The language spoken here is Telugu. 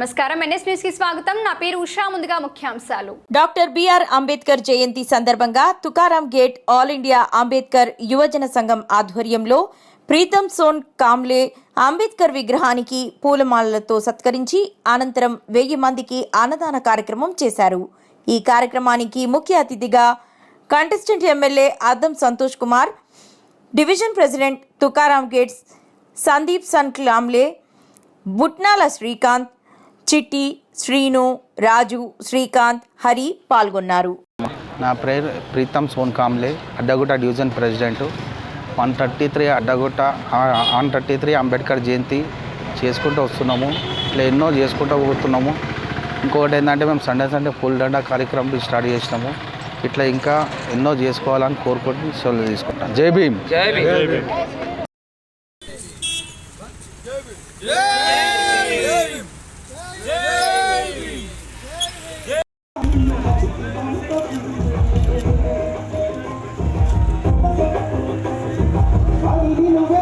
నమస్కారం. ఎన్ఎస్ న్యూస్కి స్వాగతం. నా పేరు ఉషా. ముందుగా ముఖ్యాంశాలు. డాక్టర్ బిఆర్ అంబేద్కర్ జయంతి సందర్భంగా Tukaram gate all India Ambedkar యువజన సంఘం ఆధ్వర్యంలో ప్రీతం సోన్ కామ్లే అంబేద్కర్ విగ్రహానికి పూలమాలలతో సత్కరించి అనంతరం వెయ్యి మందికి అన్నదాన కార్యక్రమం చేశారు. ఈ కార్యక్రమానికి ముఖ్య అతిథిగా contestant M L A Addam Santosh Kumar division president Tukaram gates Sandeep Son Kamble Butnala Srikanth Chitti Srinu Raju Srikanth Hari పాల్గొన్నారు. నా పేరు Preetham Sonkamble Addagutta division president. One thirty three Addagutta one thirty three Ambedkar Jayanti చేసుకుంటూ వస్తున్నాము. ఇట్లా ఎన్నో చేసుకుంటూ పోతున్నాము. ఇంకొకటి ఏంటంటే మేము సండే సండే ఫుల్ దండా కార్యక్రమం స్టార్ట్ చేసినాము. ఇట్లా ఇంకా ఎన్నో చేసుకోవాలని కోరుకుంటూ సెలవు తీసుకుంటాం జై భీమ్. జై divino